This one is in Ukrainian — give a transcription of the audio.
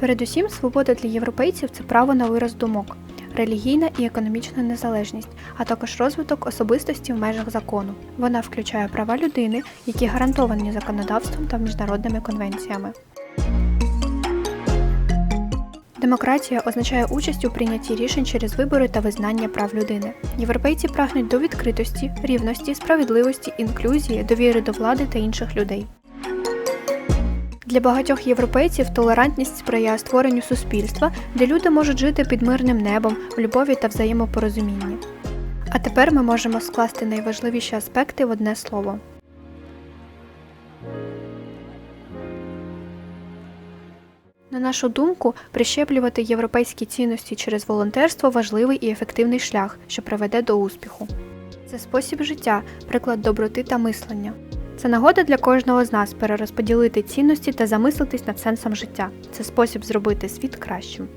Передусім, свобода для європейців це право на вираз думок, релігійна і економічна незалежність, а також розвиток особистості в межах закону. Вона включає права людини, які гарантовані законодавством та міжнародними конвенціями. Демократія означає участь у прийнятті рішень через вибори та визнання прав людини. Європейці прагнуть до відкритості, рівності, справедливості, інклюзії, довіри до влади та інших людей. Для багатьох європейців толерантність сприяє створенню суспільства, де люди можуть жити під мирним небом, в любові та взаємопорозумінні. А тепер ми можемо скласти найважливіші аспекти в одне слово. На нашу думку, прищеплювати європейські цінності через волонтерство важливий і ефективний шлях, що приведе до успіху. Це спосіб життя, приклад доброти та мислення. Це нагода для кожного з нас перерозподілити цінності та замислитись над сенсом життя. Це спосіб зробити світ кращим.